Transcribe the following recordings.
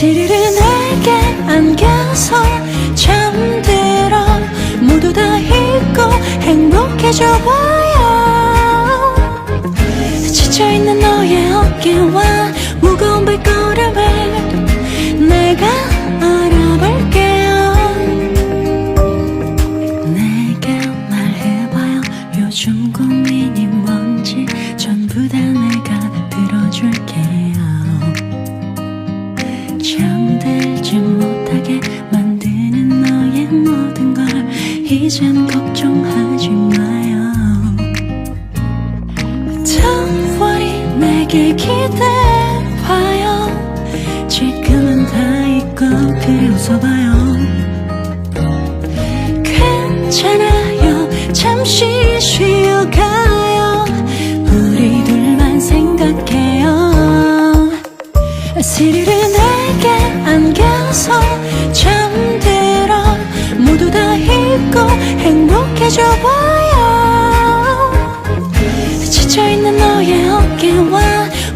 스릴을 내게 안겨서 잠들어 모두 다 잊고 행복해져 봐요. 지쳐있는 너의 어깨와 무거운 발걸음 못하게 만드는 너의 모든 걸 이젠 걱정하지 마요. Don't 내게 기대봐요. 지금은 다 잊고 그래 웃어봐요. 괜찮아요. 잠시 쉬어가요. 우리 둘만 생각해요. 스릴을 봐요. 지쳐있는 너의 어깨와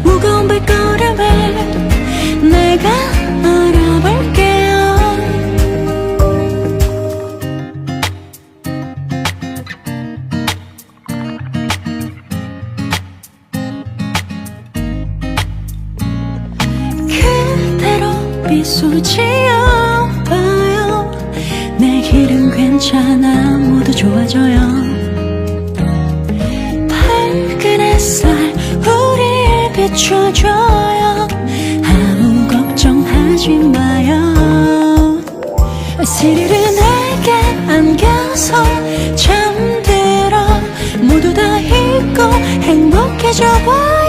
무거운 발걸음을 내가 알아볼게요. 그대로 미소 지어봐요. 내일은 괜찮아 모두 좋아져요. 밝은 햇살 우리를 비춰줘요. 아무 걱정하지 마요. 스릴을 내게 안겨서 잠들어. 모두 다 잊고 행복해져 봐요